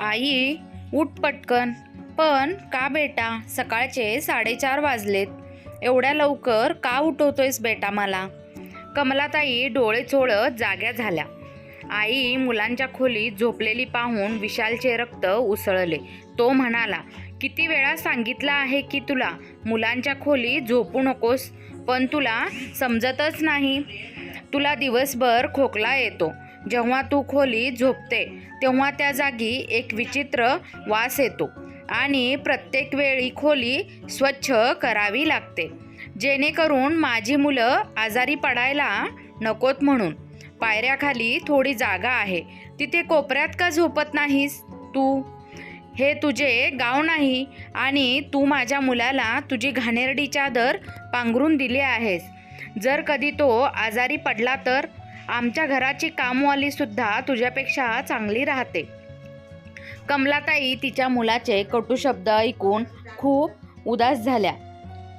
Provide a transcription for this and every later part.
आई उठ पटकन. पण का बेटा? सकाळचे साडेचार वाजलेत. एवढ्या लवकर का उठवतोयस बेटा मला? कमलाताई डोळे चोळत जाग्या झाल्या. आई मुलांच्या खोलीत झोपलेली पाहून विशालचे रक्त उसळले. तो म्हणाला किती वेळा सांगितलं आहे की तुला? मुलांच्या खोलीत झोपू नकोस. पण तुला समजतच नाही. तुला दिवसभर खोकला येतो. जेव्हा तू खोली झोपते तेव्हा त्या जागी एक विचित्र वास येतो आणि प्रत्येक वेळी खोली स्वच्छ करावी लागते. जेणेकरून माझी मुलं आजारी पडायला नकोत म्हणून. पायऱ्याखाली थोडी जागा आहे. तिथे कोपऱ्यात का झोपत नाहीस तू? हे तुझे गाव नाही आणि तू माझ्या मुलाला तुझी घाणेरडी चादर पांघरून दिली आहेस. जर कधी तो आजारी पडला तर आमच्या घराची कामवाली सुद्धा तुझ्यापेक्षा चांगली राहते. कमलाताई तिच्या मुलाचे कटू शब्द ऐकून खूप उदास झाल्या.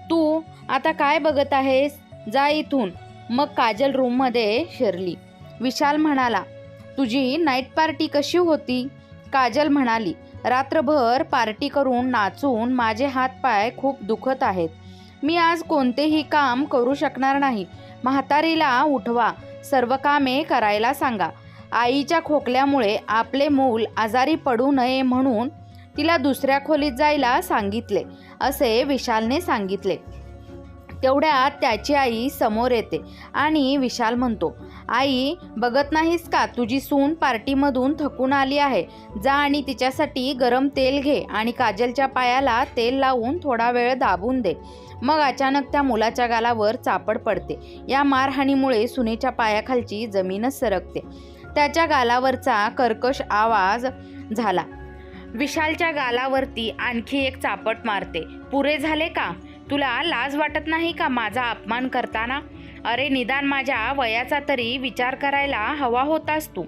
तू आता काय बघत आहेस? जा इथून. मग काजल रूममध्ये शिरली. विशाल म्हणाला तुझी नाईट पार्टी कशी होती? काजल म्हणाली रात्रभर पार्टी करून नाचून माझे हातपाय खूप दुखत आहेत. मी आज कोणतेही काम करू शकणार नाही. म्हातारीला उठवा. सर्व कामे करायला सांगा. आईच्या खोकल्यामुळे आपले मूल आजारी पडू नये म्हणून तिला दुसऱ्या खोलीत जायला सांगितले असे विशालने सांगितले. तेवढ्यात त्याची आई समोर येते आणि विशाल म्हणतो आई बघत नाहीस का तुझी सून पार्टीमधून थकून आली आहे? जा आणि तिच्यासाठी गरम तेल घे आणि काजलच्या पायाला तेल लावून थोडा वेळ दाबून दे. मग अचानक त्या मुलाच्या गालावर चापड पडते. या मारहाणीमुळे सुनेच्या पायाखालची जमीनच सरकते. त्याच्या गालावरचा कर्कश आवाज झाला. विशालच्या गालावरती आणखी एक चापट मारते. पुरे झाले का? तुला लाज वाटत नाही का माझा अपमान करताना? अरे निदान माझ्या वयाचा तरी विचार करायला हवा होतास तू.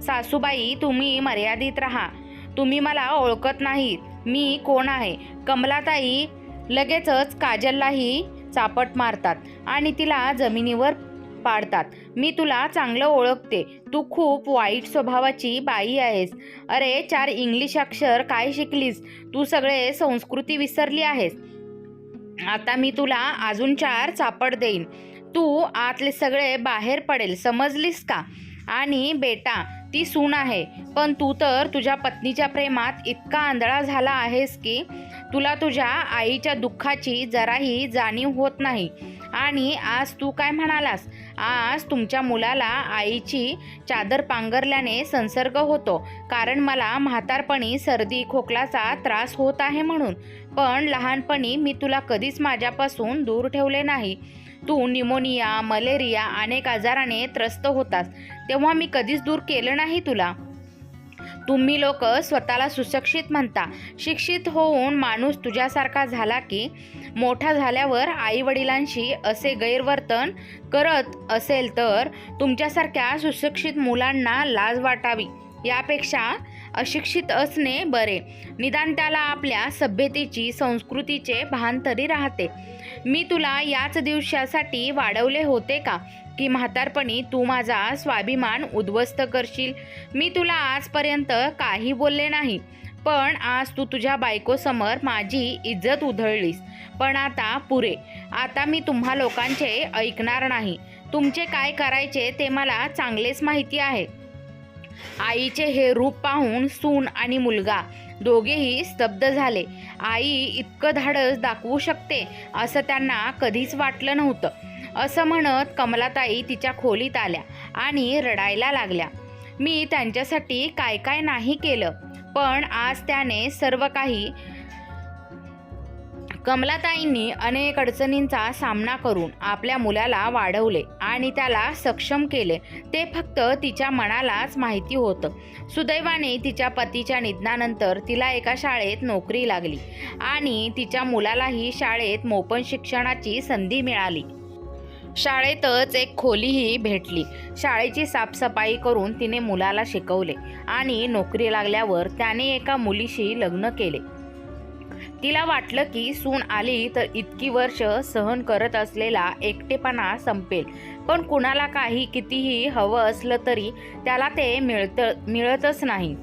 सासूबाई तुम्ही मर्यादित राहा. तुम्ही मला ओळखत नाहीत. मी कोण आहे? कमलाताई लगेचच काजललाही चापट मारतात आणि तिला जमिनीवर पाडतात. मी तुला चांगलं ओळखते. तू खूप वाईट स्वभावाची बाई आहेस. अरे चार इंग्लिश अक्षर काय शिकलीस? तू सगळे संस्कृती विसरली आहेस. आता मी तुला अजून चार चापड देईन. तू आतले सगळे बाहेर पडेल. समजलीस का? आणि बेटा ती सून आहे. पण तू तर तुझ्या पत्नीच्या प्रेमात इतका आंधळा झाला आहेस की तुला तुझ्या आईच्या दुःखाची जराही जाणीव होत नाही. आणि आज तू काय म्हणालास? आज तुमच्या मुलाला आईची चादर पांघरल्याने संसर्ग होतो. कारण मला म्हातारपणी सर्दी खोकलाचा त्रास होत आहे म्हणून. पण लहानपणी मी तुला कधीच माझ्यापासून दूर ठेवले नाही. तू निमोनिया मलेरिया अनेक आजाराने त्रस्त होतास. तेव्हा मी कधीच दूर केलं नाही तुला. तुम्ही लोक स्वतःला सुशिक्षित म्हणता. शिक्षित होऊन माणूस तुझ्यासारखा झाला की मोठा झाल्यावर आईवडिलांशी असे गैरवर्तन करत असेल तर तुमच्यासारख्या सुशिक्षित मुलांना लाज वाटावी. यापेक्षा अशिक्षित असणे बरे. निदान त्याला आपल्या सभ्यतेची संस्कृतीचे भान तरी राहते. मी तुला याच दिवसासाठी वाढवले होते का? की म्हातारपणी तू माझा स्वाभिमान उद्ध्वस्त करशील? मी तुला आजपर्यंत काही बोलले नाही. पण आज तू तुझ्या बायकोसमोर माझी इज्जत उधळलीस. पण आता पुरे. आता मी तुम्हा लोकांचे ऐकणार नाही. तुमचे काय करायचे ते मला चांगलेच माहिती आहे. आईचे हे रूप पाहून सून आणि मुलगा दोघेही स्तब्ध झाले. आई इतकं धाडस दाखवू शकते असं त्यांना कधीच वाटलं नव्हतं. असं म्हणत कमलाताई तिच्या खोलीत आल्या आणि रडायला लागल्या. मी त्यांच्यासाठी काय काय नाही केलं पण आज त्याने सर्व काही कमलाताईंनी अनेक अडचणींचा सामना करून आपल्या मुलाला वाढवले आणि त्याला सक्षम केले. ते फक्त तिच्या मनालाच माहिती होतं. सुदैवाने तिच्या पतीच्या निधनानंतर तिला एका शाळेत नोकरी लागली आणि तिच्या मुलालाही शाळेत मोपन शिक्षणाची संधी मिळाली. शाळेतच एक खोलीही भेटली. शाळेची साफसफाई करून तिने मुलाला शिकवले आणि नोकरी लागल्यावर त्याने एका मुलीशी लग्न केले. तिला वाटलं की सून आली तर इतकी वर्ष सहन करत असलेला एकटेपणा संपेल. पण कुणाला काही कितीही हवं असलं तरी त्याला ते मिळतं मिळतच नाही.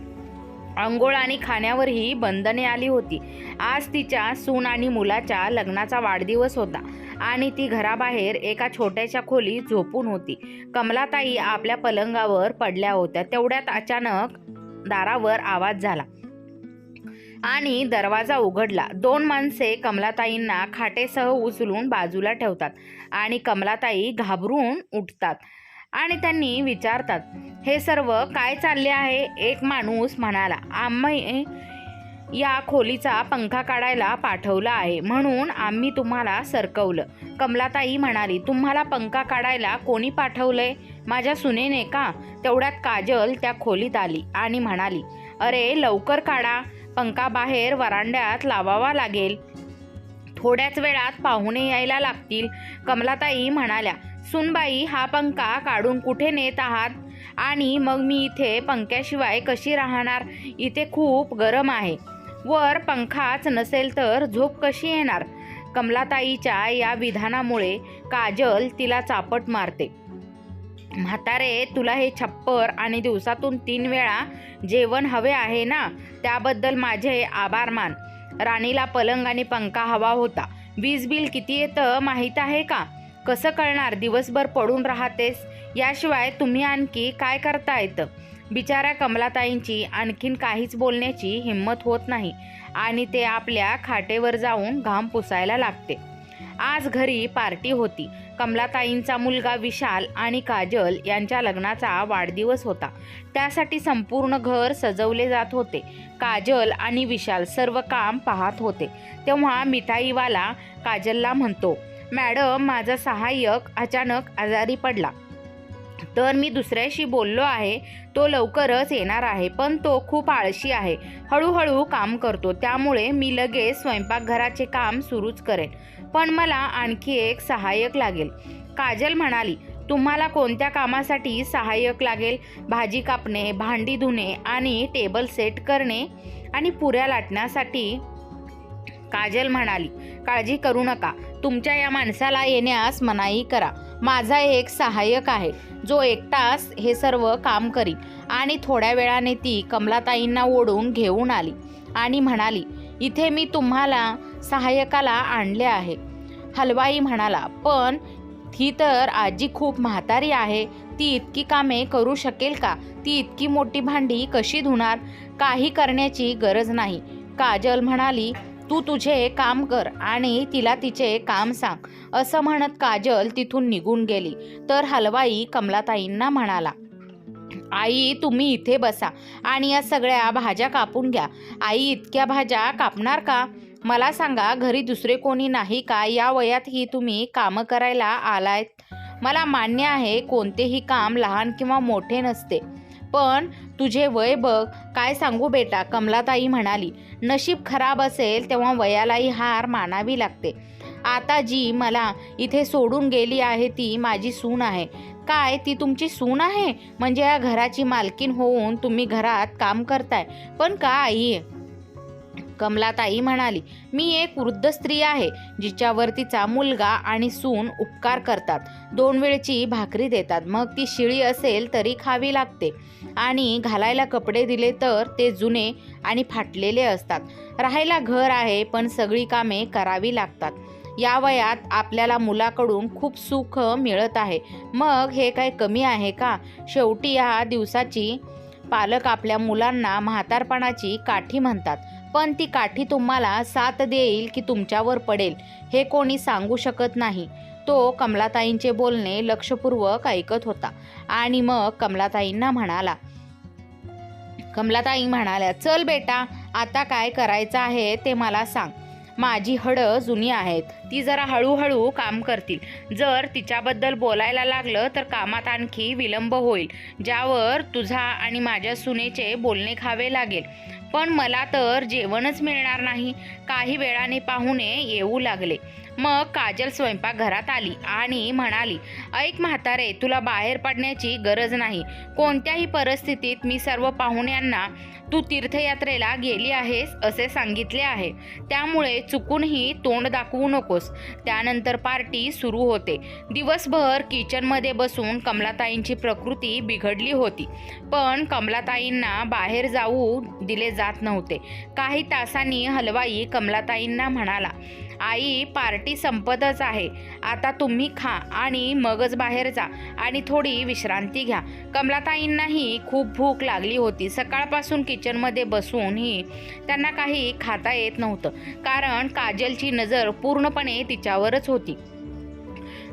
अंघोळ आणि खाण्यावरही बंधने आली होती. आज तिच्या सून आणि मुलाच्या लग्नाचा वाढदिवस होता आणि ती घराबाहेर एका छोट्याशा खोलीत झोपून होती. कमलाताई आपल्या पलंगावर पडल्या होत्या. तेवढ्यात अचानक दारावर आवाज झाला. आणि दरवाजा उघडला. दोन माणसे कमलाताईंना खाटेसह उचलून बाजूला ठेवतात आणि कमलाताई घाबरून उठतात आणि त्यांनी विचारतात हे सर्व काय चालले आहे? एक माणूस म्हणाला आम्ही या खोलीचा पंखा काढायला पाठवला आहे. म्हणून आम्ही तुम्हाला सरकवलं. कमलाताई म्हणाली तुम्हाला पंखा काढायला कोणी पाठवलंय? माझ्या सुनेने का तेवढ्यात काजल त्या खोलीत आली आणि म्हणाली अरे लवकर काढा. पंखा बाहेर वरांड्यात लावावा लागेल. थोड्याच वेळात पाहुणे यायला लागतील. कमलाताई म्हणाल्या सुनबाई हा पंखा काढून कुठे नेत आहात? आणि मग मी इथे पंख्याशिवाय कशी राहणार? इथे खूप गरम आहे. वर पंखाच नसेल तर झोप कशी येणार? कमलाताईच्या या विधानामुळे काजल तिला चापट मारते. म्हातारे तुला हे छप्पर आणि दिवसातून तीन वेळा जेवण हवे आहे ना? त्याबद्दल माझे आभार मान. राणीला पलंग आणि पंखा हवा होता. वीज बिल किती येतं माहीत आहे का? कसं कळणार दिवसभर पडून राहतेस? याशिवाय तुम्ही आणखी काय करता येतं बिचाऱ्या कमलाताईंची आणखीन काहीच बोलण्याची हिंमत होत नाही आणि ते आपल्या खाटेवर जाऊन घाम पुसायला लागते. आज घरी पार्टी होती. कमलाताईंचा मुलगा विशाल आणि काजल यांच्या लग्नाचा वाढदिवस होता. त्यासाठी संपूर्ण घर सजवले जात होते. काजल आणि विशाल सर्व काम पाहत होते. तेव्हा मिठाईवाला काजलला म्हणतो मॅडम माझा सहाय्यक अचानक आजारी पडला. तर मी दुसऱ्याशी बोललो आहे. तो लवकरच येणार आहे पण तो खूप आळशी आहे. हळूहळू काम करतो. त्यामुळे मी लगेच स्वयंपाकघराचे काम सुरूच करेन. पण मला आणखी एक सहाय्यक लागेल. काजल म्हणाली तुम्हाला कोणत्या कामासाठी सहाय्यक लागेल? भाजी कापणे भांडी धुणे आणि टेबल सेट करणे आणि पुऱ्या लाटण्यासाठी? काजल म्हणाली काळजी करू नका. तुमच्या या माणसाला येण्यास मनाई करा. माझा एक सहाय्यक आहे. जो एकटाच हे सर्व काम करील आणि थोड्या वेळाने ती कमलाताईंना ओढून घेऊन आली आणि म्हणाली इथे मी तुम्हाला सहाय्यकाला आणले आहे. हलवाई म्हणाला पण ती तर आजी खूप म्हातारी आहे. ती इतकी कामे करू शकेल का? ती इतकी मोठी भांडी कशी धुणार? काही करण्याची गरज नाही. काजल म्हणाली तू तुझे काम कर आणि तिला तिचे काम सांग. असं म्हणत काजल तिथून निघून गेली. तर हलवाई कमलाताईंना म्हणाला आई तुम्ही इथे बसा आणि या सगळ्या भाज्या कापून घ्या. आई इतक्या भाज्या कापणार का? मला सांगा घरी दुसरे कोणी नाही का? या वयातही तुम्ही कामं करायला आलायत. मला मान्य आहे कोणतेही काम लहान किंवा मोठे नसते. पण तुझे वय बघ. काय सांगू बेटा? कमलाताई म्हणाली नशीब खराब असेल तेव्हा वयालाही हार मानावी लागते. आता जी मला इथे सोडून गेली आहे ती माझी सून आहे. काय ती तुमची सून आहे? म्हणजे या घराची मालकीन होऊन तुम्ही घरात काम करताय. पण का आई? कमलाताई म्हणाली मी एक वृद्ध स्त्री आहे जिच्यावर तिचा मुलगा आणि सून उपकार करतात. दोन वेळची भाकरी देतात. मग ती शिळी असेल तरी खावी लागते. आणि घालायला कपडे दिले तर ते जुने आणि फाटलेले असतात. राहायला घर आहे पण सगळी कामे करावी लागतात. या वयात आपल्याला मुलाकडून खूप सुख मिळत आहे. मग हे काय कमी आहे का? शेवटी या दिवसाची पालक आपल्या मुलांना म्हातारपणाची काठी म्हणतात. पण ती काठी तुम्हाला साथ देईल की तुमच्यावर पडेल हे कोणी सांगू शकत नाही. तो कमलाताईंचे बोलणे लक्षपूर्वक ऐकत होता आणि मग कमलाताईंना म्हणाला कमलाताई म्हणाल्या चल बेटा आता काय करायचं आहे ते मला सांग. माझी हडं जुनी आहेत. ती जरा हळूहळू काम करतील. जर तिच्याबद्दल बोलायला लागलं तर कामात आणखी विलंब होईल. ज्यावर तुझा आणि माझ्या सुनेचे बोलणे खावे लागेल. पण मला तर जेवणच मिळणार नाही. काही वेळाने पाहुणे येऊ लागले. मग काजल स्वयंपाकघरात आली आणि म्हणाली ऐक म्हातारे तुला बाहेर पडण्याची गरज नाही. कोणत्याही परिस्थितीत मी सर्व पाहुण्यांना तू तीर्थयात्रेला गेली आहेस असे सांगितले आहे. त्यामुळे चुकूनही तोंड दाखवू नकोस. त्यानंतर पार्टी सुरू होते. दिवसभर किचनमध्ये बसून कमलाताईंची प्रकृती बिघडली होती. पण कमलाताईंना बाहेर जाऊ दिले जात नव्हते. काही तासांनी हलवाई कमलाताईंना म्हणाला आई पार्टी संपतच आहे. आता तुम्ही खा आणि मगच बाहेर जा आणि थोडी विश्रांती घ्या. कमलाताईंनाही खूप भूक लागली होती. सकाळपासून किचनमध्ये बसूनही त्यांना काही खाता येत नव्हतं. कारण काजलची नजर पूर्णपणे तिच्यावरच होती.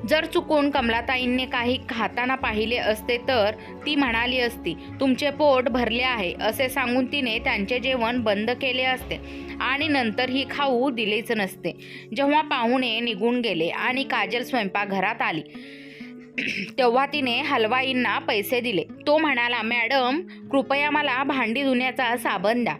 जर चुकून कमलाताईंनी काही खाताना पाहिले असते तर ती म्हणाली असती तुमचे पोट भरले आहे असे सांगून तिने त्यांचे जेवण बंद केले असते आणि नंतर ही खाऊ दिलेच नसते. जेव्हा पाहुणे निघून गेले आणि काजल स्वयंपाकघरात आली तेव्हा तिने हलवाईंना पैसे दिले. तो म्हणाला मॅडम कृपया मला भांडी धुण्याचा साबण द्या.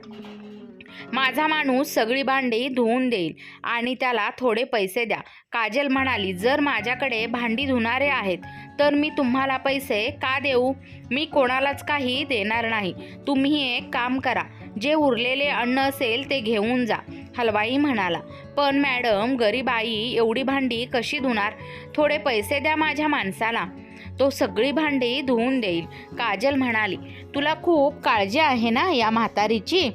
माझा माणूस सगळी भांडी धुवून देईल आणि त्याला थोडे पैसे द्या. काजल म्हणाली जर माझ्याकडे भांडी धुणारे आहेत तर मी तुम्हाला पैसे का देऊ? मी कोणालाच काही देणार नाही. तुम्ही एक काम करा जे उरलेले अन्न असेल ते घेऊन जा. हलवाई म्हणाला पण मॅडम गरीब आई एवढी भांडी कशी धुणार? थोडे पैसे द्या माझ्या माणसाला. तो सगळी भांडी धुवून देईल. काजल म्हणाली तुला खूप काळजी आहे ना या म्हातारीची?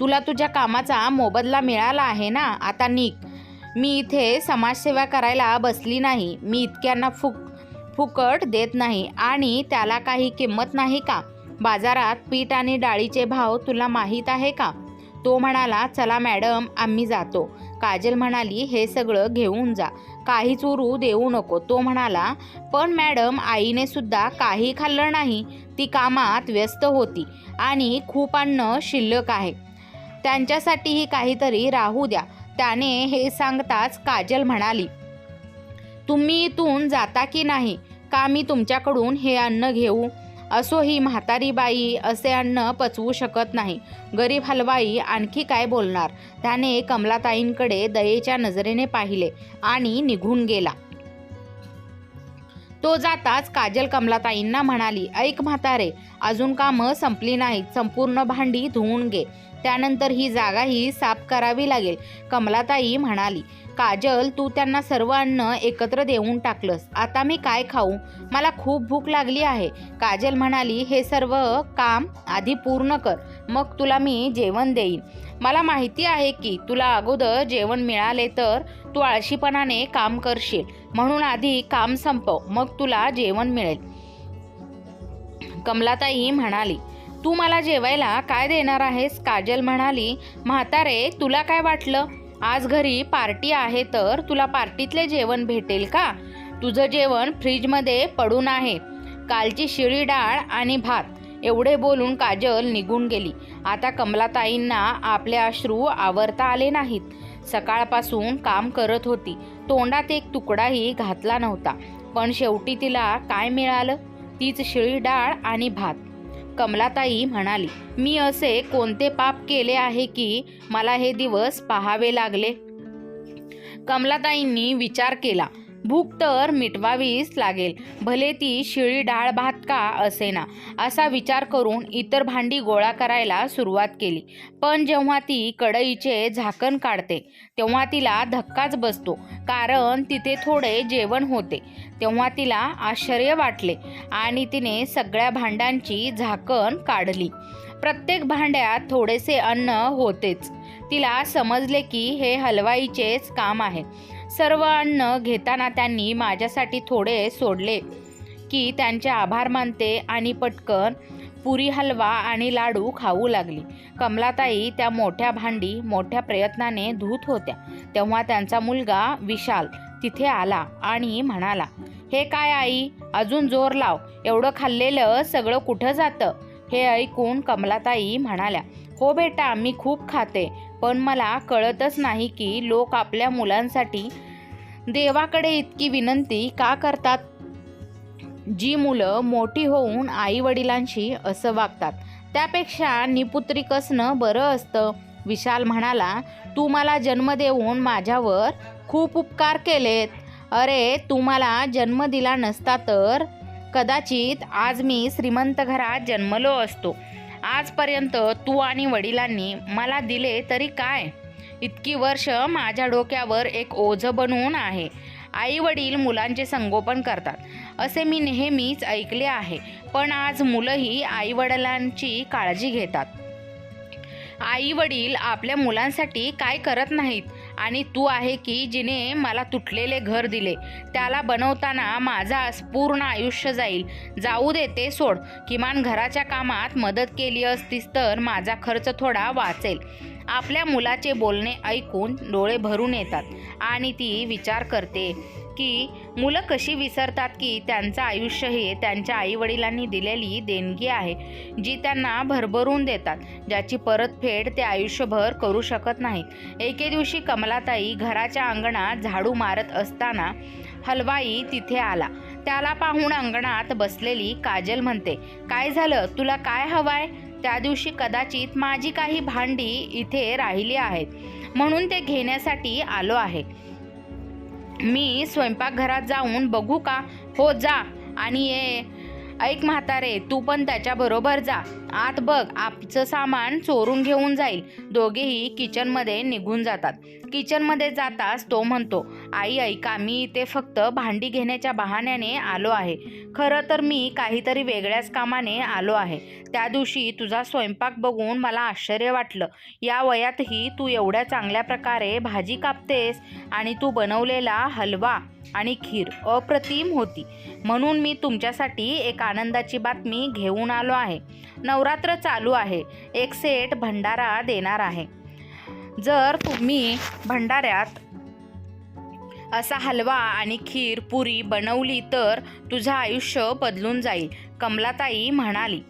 तुला तुझ्या कामाचा मोबदला मिळाला आहे ना? आता निक मी इथे समाजसेवा करायला बसली नाही. मी इतक्यांना फुक फुकट देत नाही. आणि त्याला काही किंमत नाही का? बाजारात पीठ आणि डाळीचे भाव तुला माहीत आहे का? तो म्हणाला चला मॅडम आम्ही जातो. काजल म्हणाली हे सगळं घेऊन जा. काही चुरू देऊ नको. तो म्हणाला पण मॅडम आईने सुद्धा काही खाल्लं नाही. ती कामात व्यस्त होती आणि खूप अन्न शिल्लक आहे. त्यांच्यासाठीही काहीतरी राहू द्या. त्याने हे सांगताच काजल म्हणाली तुम्ही इथून जाता की नाही? का मी तुमच्याकडून हे अन्न घेऊ? असो ही म्हातारी बाई असे अन्न पचवू शकत नाही. गरीब हलवाई आणखी काय बोलणार? त्याने कमलाताईंकडे दयेच्या नजरेने पाहिले आणि निघून गेला. तो जाताच काजल कमलाताईंना म्हणाली ऐक म्हातारे अजून कामं संपली नाहीत. संपूर्ण भांडी धुवून घे. त्यानंतर ही जागाही साफ करावी लागेल कमलाताई म्हणाली. काजल तू त्यांना सर्व अन्न एकत्र देऊन टाकलंस आता मी काय खाऊ? मला खूप भूक लागली आहे. काजल म्हणाली हे सर्व काम आधी पूर्ण कर मग तुला मी जेवण देईन. मला माहिती आहे की तुला अगोदर जेवण मिळाले तर तू आळशीपणाने काम करशील म्हणून आधी काम संपव मग तुला जेवण मिळेल. कमलाताई म्हणाली तू मला जेवायला काय देणार आहेस? काजल म्हणाली म्हातारे तुला काय वाटलं? आज घरी पार्टी आहे तर तुला पार्टीतले जेवण भेटेल का? तुझं जेवण फ्रीजमध्ये पडून आहे. कालची शिळी डाळ आणि भात. एवढे बोलून काजल निघून गेली. आता कमलाताईंना आपले अश्रू आवरता आले नाहीत. सकाळपासून काम करत होती. तोंडात एक तुकडाही घातला नव्हता. पण शेवटी तिला काय मिळालं? तीच शिळी डाळ आणि भात. कमलाताई म्हणाली मी असे कोणते पाप केले आहे की मला हे दिवस पाहावे लागले? कमलाताईंनी विचार केला भूक तर मिटवावीच लागेल. भले ती शिळी डाळ भात का असेना. असा विचार करून इतर भांडी गोळा करायला सुरुवात केली. पण जेव्हा ती कढईचे झाकण काढते तेव्हा तिला धक्काच बसतो कारण तिथे थोडे जेवण होते. तेव्हा तिला आश्चर्य वाटले आणि तिने सगळ्या भांड्यांची झाकण काढली. प्रत्येक भांड्यात थोडेसे अन्न होतेच. तिला समजले की हे हलवाईचेच काम आहे. सर्व अन्न घेताना त्यांनी माझ्यासाठी थोडे सोडले की त्यांचे आभार मानते आणि पटकन पुरी हलवा आणि लाडू खाऊ लागली. कमलाताई त्या मोठ्या भांडी मोठ्या प्रयत्नाने धुत होत्या. तेव्हा त्यांचा मुलगा विशाल तिथे आला आणि म्हणाला हे काय आई अजून जोर लाव. एवढं खाल्लेलं सगळं कुठं जातं? हे ऐकून कमलाताई म्हणाल्या हो बेटा मी खूप खाते. पण मला कळतच नाही की लोक आपल्या मुलांसाठी देवाकडे इतकी विनंती का करतात? जी मुलं मोठी होऊन आईवडिलांशी असं वागतात. त्यापेक्षा निपुत्रिक असणं बरं असतं. विशाल म्हणाला तू मला जन्म देऊन माझ्यावर खूप उपकार केलेत. अरे तू मला जन्म दिला नसता तर? कदाचित आज मी श्रीमंत घरात जन्मलो असतो. आजपर्यंत तू आणि वडिलांनी मला दिले तरी काय? इतकी वर्ष माझ्या डोक्यावर एक ओझं बनवून आहे. आई वडील मुलांचे संगोपन करतात. असे मी नेहमीच ऐकले आहे. पण आज मुलंही आई वडिलांची काळजी घेतात. आई वडील आपल्या मुलांसाठी काय करत नाहीत? आणि तू आहे की जिने मला तुटलेले घर दिले. त्याला बनवताना माझा पूर्ण आयुष्य जाईल. जाऊ दे ते सोड. किमान घराच्या कामात मदत केली असतीस तर माझा खर्च थोडा वाचेल. आपल्या मुलाचे बोलणे ऐकून डोळे भरून येतात. आणि ती विचार करते. की मुलं कशी विसरतात की त्यांचं आयुष्य हे त्यांच्या आईवडिलांनी दिलेली देणगी आहे जी त्यांना भरभरून देतात ज्याची परतफेड ते आयुष्यभर करू शकत नाहीत. एके दिवशी कमलाताई घराच्या अंगणात झाडू मारत असताना हलवाई तिथे आला. त्याला पाहून अंगणात बसलेली काजल म्हणते काय झालं? तुला काय हवाय? त्या दिवशी कदाचित माझी काही भांडी इथे राहिली आहेत. म्हणून ते घेण्यासाठी आलो आहे. मी स्वयंपाकघरात जाऊन बघू का? हो जा. आणि ये. ऐक म्हातारे तू पण त्याच्याबरोबर जा. आत बघ आपचं सामान चोरून घेऊन जाईल. दोघेही किचनमध्ये निघून जातात. किचनमध्ये जाताच तो म्हणतो आई ऐका मी इथे फक्त भांडी घेण्याच्या बहाण्याने आलो आहे. खरं तर मी काहीतरी वेगळ्याच कामाने आलो आहे. त्या दिवशी तुझा स्वयंपाक बघून मला आश्चर्य वाटलं. या वयातही तू एवढ्या चांगल्या प्रकारे भाजी कापतेस आणि तू बनवलेला हलवा आणि खीर अप्रतिम होती. म्हणून मी तुमच्यासाठी एक आनंदाची बातमी घेऊन आलो आहे. नवरात्र चालू आहे. एक सेट भंडारा देणार आहे. जर तुम्ही भंडाऱ्यात असा हलवा आणि खीर पुरी बनवली तर तुझं आयुष्य बदलून जाईल कमलाताई म्हणाली.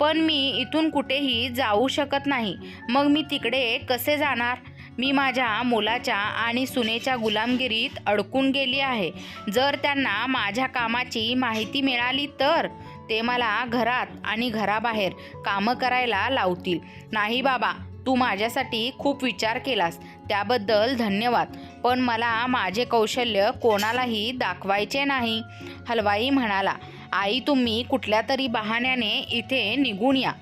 पण मी इथून कुठेही जाऊ शकत नाही. मग मी तिकडे कसे जाणार? मी माझ्या मुलाच्या आणि सुनेच्या गुलामगिरीत अडकून गेली आहे. जर त्यांना माझ्या कामाची माहिती मिळाली तर ते मला घरात आणि घराबाहेर कामं करायला लावतील. नाही बाबा तू माझ्यासाठी खूप विचार केलास. त्याबद्दल धन्यवाद. पण मला माझे कौशल्य कोणालाही दाखवायचे नाही. हलवाई म्हणाला आई तुम्ही कुठल्या तरी बहाण्याने इथे निघून या.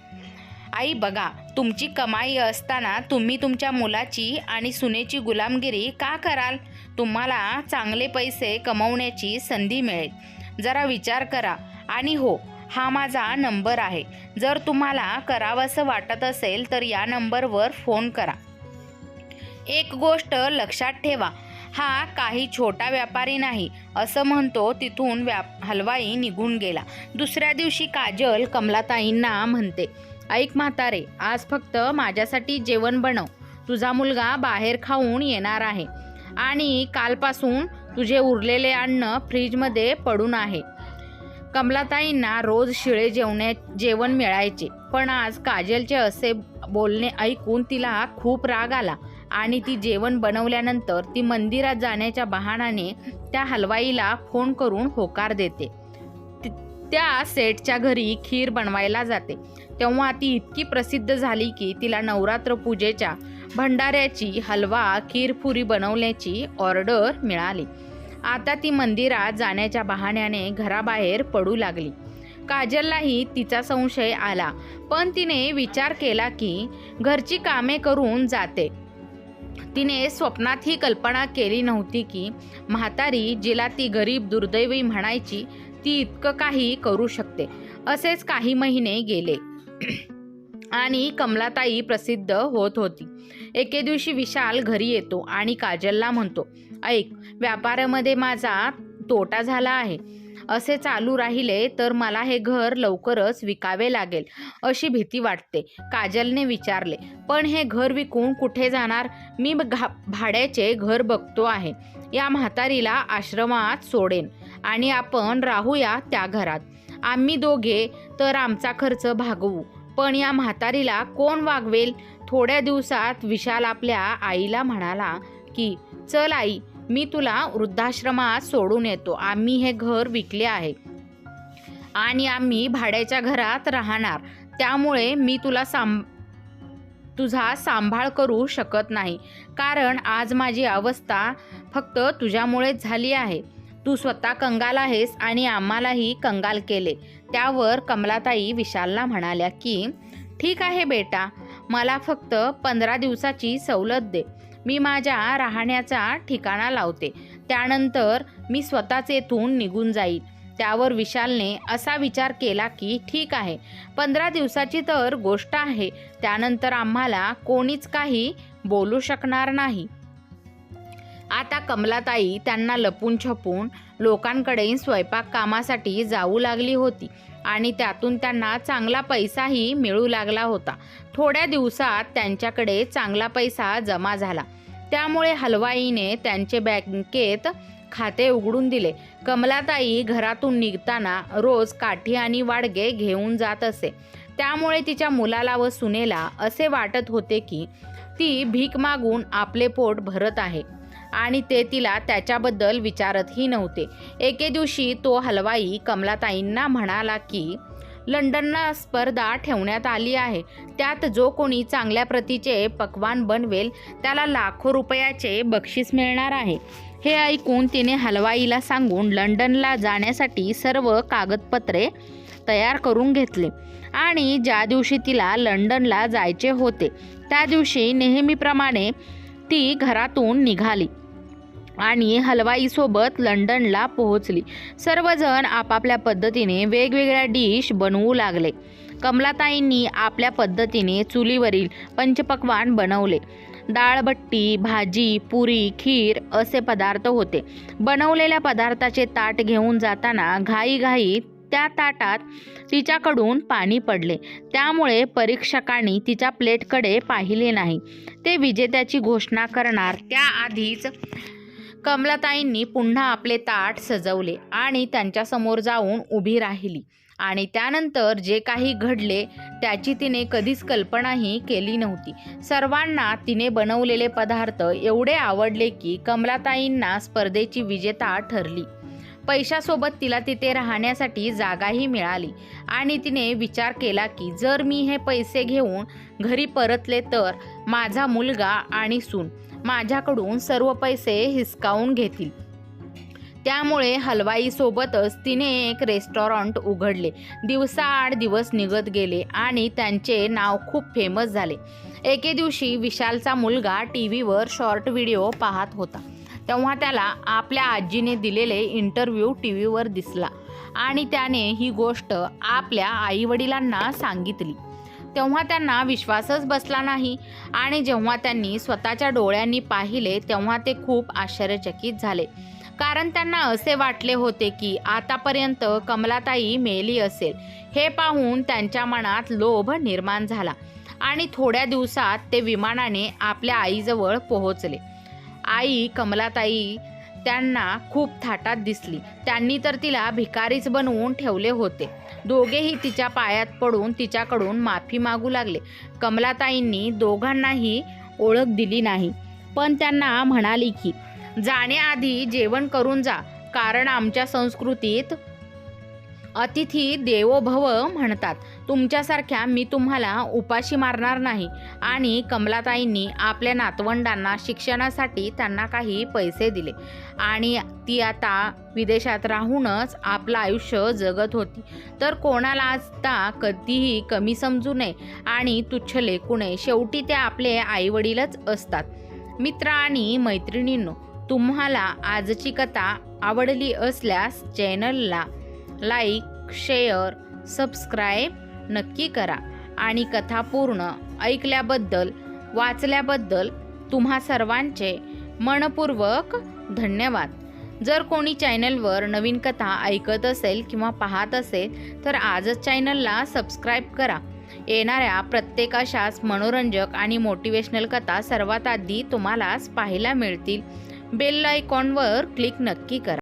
आई बघा तुमची कमाई असताना तुम्ही तुमच्या मुलाची आणि सुनेची गुलामगिरी का कराल? तुम्हाला चांगले पैसे कमवण्याची संधी मिळेल. जरा विचार करा. आणि हो हा माझा नंबर आहे. जर तुम्हाला करावंसं वाटत असेल तर या नंबरवर फोन करा. एक गोष्ट लक्षात ठेवा. हा काही छोटा व्यापारी नाही. असं म्हणतो तिथून व्याप हलवाई निघून गेला. दुसऱ्या दिवशी काजल कमलाताईंना म्हणते ऐक म्हातारे आज फक्त माझ्यासाठी जेवण बनव. तुझा मुलगा बाहेर खाऊन येणार आहे. आणि कालपासून तुझे उरलेले अन्न फ्रीजमध्ये पडून आहे. कमलाताईंना रोज शिळे जेवण्या जेवण मिळायचे. पण आज काजलचे असे बोलणे ऐकून तिला खूप राग आला. आणि ती जेवण बनवल्यानंतर ती मंदिरात जाण्याच्या बहाणाने त्या हलवाईला फोन करून होकार देते. त्या सेठच्या घरी खीर बनवायला जाते. तेव्हा ती इतकी प्रसिद्ध झाली की तिला नवरात्र पूजेच्या भंडाऱ्याची हलवा खीरपुरी बनवण्याची ऑर्डर मिळाली. आता ती मंदिरात जाण्याच्या बहाण्याने घराबाहेर पडू लागली. काजललाही तिचा संशय आला पण तिने विचार केला की घरची कामे करून जाते. तिने स्वप्नात ही कल्पना केली नव्हती की म्हातारी जिला ती गरीब दुर्दैवी म्हणायची ती इतकं काही करू शकते. असेच काही महिने गेले. आणि कमलाताई प्रसिद्ध होत होती. एके दिवशी विशाल घरी येतो आणि काजलला म्हणतो ऐक व्यापारामध्ये माझा तोटा झाला आहे. असे चालू राहिले तर मला हे घर लवकरच विकावे लागेल अशी भीती वाटते काजलने विचारले. पण हे घर विकून कुठे जाणार? मी घा भाड्याचे घर बघतो आहे. या म्हातारीला आश्रमात सोडेन. आणि आपण राहूया त्या घरात. आम्ही दोघे तर आमचा खर्च भागवू. पण या म्हातारीला कोण वागवेल? थोड्या दिवसात विशाल आपल्या आईला म्हणाला की चल आई मी तुला वृद्धाश्रमात सोडून येतो. आम्ही हे घर विकले आहे. आणि आम्ही भाड्याच्या घरात राहणार. त्यामुळे मी तुला सांभ तुझा सांभाळ करू शकत नाही. कारण आज माझी अवस्था फक्त तुझ्यामुळेच झाली आहे. तू स्वतः कंगाल आहेस आणि आम्हालाही कंगाल केले. त्यावर कमलाताई विशालला म्हणाल्या की ठीक आहे बेटा मला फक्त पंधरा दिवसाची सवलत दे. मी माझ्या राहण्याचा ठिकाणा लावते. त्यानंतर मी स्वतःच येथून निघून जाईल त्यावर विशालने असा विचार केला की ठीक आहे पंधरा दिवसाची तर गोष्ट आहे. त्यानंतर आम्हाला कोणीच काही बोलू शकणार नाही. आता कमलाताई त्यांना लपून छपून लोकांकडे स्वयंपाक कामासाठी जाऊ लागली होती आणि त्यातून त्यांना चांगला पैसाही मिळू लागला होता. थोड्या दिवसात त्यांच्याकडे चांगला पैसा जमा झाला. त्यामुळे हलवाईने त्यांचे बँकेत खाते उघडून दिले. कमलाताई घरातून निघताना रोज काठी आणि वाडगे घेऊन जात असे. त्यामुळे तिच्या मुलाला व सुनेला असे वाटत होते की ती भीक मागून आपले पोट भरत आहे. आणि ते तिला त्याच्याबद्दल विचारतही नव्हते. एके दिवशी तो हलवाई कमलाताईंना म्हणाला की लंडनला स्पर्धा ठेवण्यात आली आहे. त्यात जो कोणी चांगल्या प्रतीचे पक्वान बनवेल त्याला लाखो रुपयाचे बक्षीस मिळणार आहे. हे ऐकून तिने हलवाईला सांगून लंडनला जाण्यासाठी सर्व कागदपत्रे तयार करून घेतले आणि ज्या दिवशी तिला लंडनला जायचे होते त्या दिवशी नेहमीप्रमाणे ती घरातून निघाली आणि हलवाईसोबत लंडनला पोहोचली. सर्वजण आपापल्या पद्धतीने वेगवेगळ्या डिश बनवू लागले. कमलाताईंनी आपल्या पद्धतीने चुलीवरील पंचपक्वान बनवले. डाळबट्टी भाजी पुरी खीर असे पदार्थ होते. बनवलेल्या पदार्थाचे ताट घेऊन जाताना घाईघाईत त्या ताटात तिच्याकडून पाणी पडले. त्यामुळे परीक्षकांनी तिच्या प्लेटकडे पाहिले नाही. ते विजेत्याची घोषणा करणार. त्याआधीच कमलाताईंनी पुन्हा आपले ताट सजवले आणि त्यांच्यासमोर जाऊन उभी राहिली. आणि त्यानंतर जे काही घडले त्याची तिने कधीच कल्पनाही केली नव्हती. सर्वांना तिने बनवलेले पदार्थ एवढे आवडले की कमलाताईंना स्पर्धेची विजेता ठरली. पैशासोबत तिला तिथे राहण्यासाठी जागाही मिळाली. आणि तिने विचार केला की जर मी हे पैसे घेऊन घरी परतले तर माझा मुलगा आणि सून माझ्याकडून सर्व पैसे हिसकावून घेतील. त्यामुळे हलवाईसोबतच तिने एक रेस्टॉरंट उघडले. दिवसाआड दिवस निघत गेले आणि त्यांचे नाव खूप फेमस झाले. एके दिवशी विशालचा मुलगा टी व्हीवर शॉर्ट व्हिडिओ पाहत होता. तेव्हा त्याला आपल्या आजीने दिलेले इंटरव्ह्यू टी व्हीवर दिसला. आणि त्याने ही गोष्ट आपल्या आईवडिलांना सांगितली. तेव्हा त्यांना विश्वासच बसला नाही आणि जेव्हा त्यांनी स्वतःच्या डोळ्यांनी पाहिले तेव्हा ते खूप आश्चर्यचकित झाले. कारण त्यांना असे वाटले होते की आतापर्यंत कमलाताई मेली असेल. हे पाहून त्यांच्या मनात लोभ निर्माण झाला आणि थोड्या दिवसात ते विमानाने आपल्या आईजवळ पोहोचले. आई कमलाताई त्यांना खूप थाटात दिसली. त्यांनी तर तिला भिकारीच बनवून ठेवले होते. दोघेही तिच्या पायात पडून तिच्याकडून माफी मागू लागले. कमलाताईंनी दोघांनाही ओळख दिली नाही. पण त्यांना म्हणाली की जाण्याआधी जेवण करून जा कारण आमच्या संस्कृतीत अतिथी देवो भव म्हणतात. तुमच्यासारख्या मी तुम्हाला उपाशी मारणार नाही. आणि कमलाताईंनी आपल्या नातवंडांना शिक्षणासाठी त्यांना काही पैसे दिले. आणि ती आता विदेशात राहूनच आपलं आयुष्य जगत होती. तर कोणाला आता कधीही कमी समजू नये आणि तुच्छ लेखू नये शेवटी ते आपले आईवडीलच असतात. मित्र आणि मैत्रिणींनो तुम्हाला आजची कथा आवडली असल्यास चॅनलला लाईक शेअर सबस्क्राईब नक्की करा. आणि कथा पूर्ण ऐकल्याबद्दल वाचल्याबद्दल तुम्हा सर्वांचे मनपूर्वक धन्यवाद. जर कोणी चॅनलवर नवीन कथा ऐकत असेल किंवा पाहत असेल तर आजच चॅनलला सबस्क्राईब करा. येणाऱ्या प्रत्येक अशाच मनोरंजक आणि मोटिवेशनल कथा सर्वात आधी तुम्हालाच पाहायला मिळतील. बेल आयकॉनवर क्लिक नक्की करा.